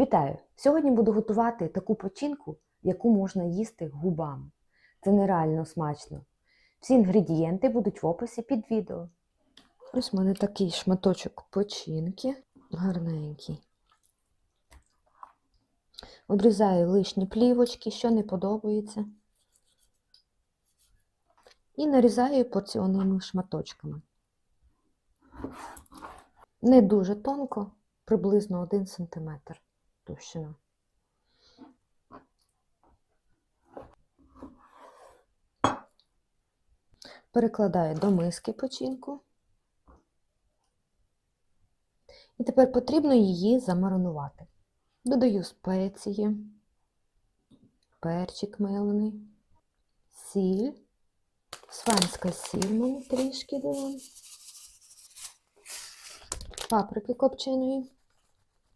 Вітаю! Сьогодні буду готувати таку печінку, яку можна їсти губами. Це нереально смачно. Всі інгредієнти будуть в описі під відео. Ось у мене такий шматочок печінки, гарненький. Обрізаю лишні плівочки, що не подобається. І нарізаю порціонними шматочками. Не дуже тонко, приблизно 1 см товщина. Перекладаю до миски печінку. І тепер потрібно її замаринувати. Додаю спеції, перчик мелений, сіль, сванська сіль мене трішки додам, паприки копченої.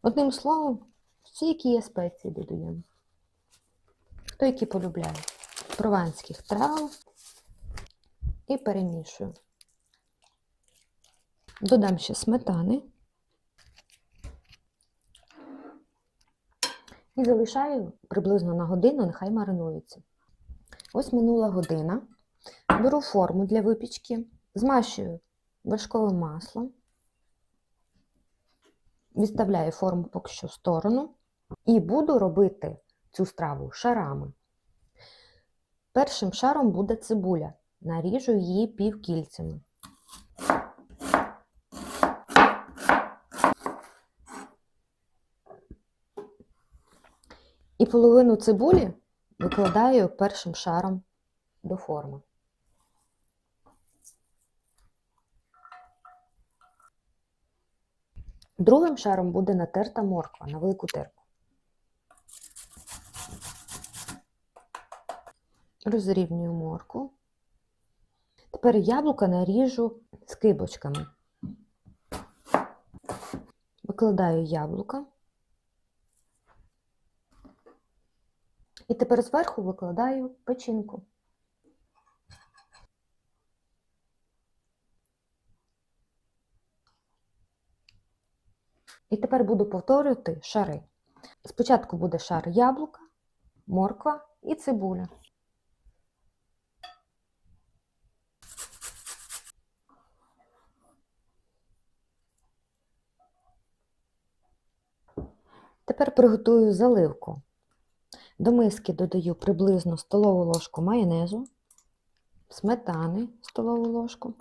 Одним словом, всі, які є спеції додаємо. Хто які полюбляє. Прованських трав і перемішую. Додам ще сметани. І залишаю приблизно на годину, нехай маринується. Ось минула година. Беру форму для випічки, змащую вершковим маслом, відставляю форму поки що в сторону і буду робити цю страву шарами. Першим шаром буде цибуля. Наріжу її півкільцями. І половину цибулі викладаю першим шаром до форми. Другим шаром буде натерта морква на велику терку. Розрівнюю морку. Тепер яблука наріжу скибочками. Викладаю яблука. І тепер зверху викладаю печінку. І тепер буду повторювати шари. Спочатку буде шар яблука, морква і цибуля. Тепер приготую заливку. До миски додаю приблизно столову ложку майонезу, сметани столову ложку,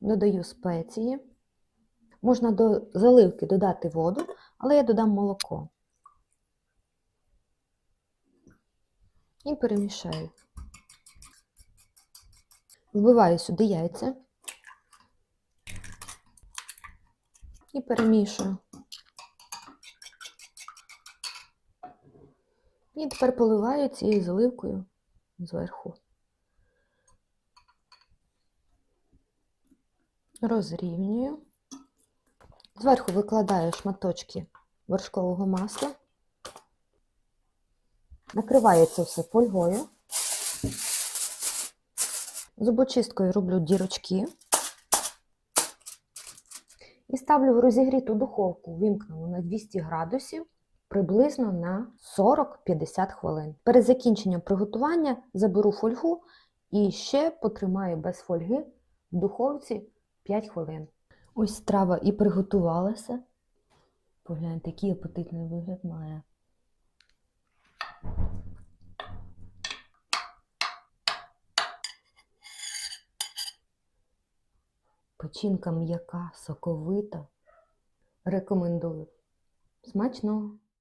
додаю спеції. Можна до заливки додати воду, але я додам молоко. І перемішаю. Вбиваю сюди яйця і перемішую. І тепер поливаю цією заливкою зверху. Розрівнюю. Зверху викладаю шматочки вершкового масла. Накриваю це все фольгою. Зубочисткою роблю дірочки. І ставлю в розігріту духовку, вимкнену на 200 градусів приблизно на 40-50 хвилин. Перед закінченням приготування заберу фольгу і ще потримаю без фольги в духовці 5 хвилин. Ось страва і приготувалася. Погляньте, який апетитний вигляд має. Печінка м'яка, соковита. Рекомендую. Смачного!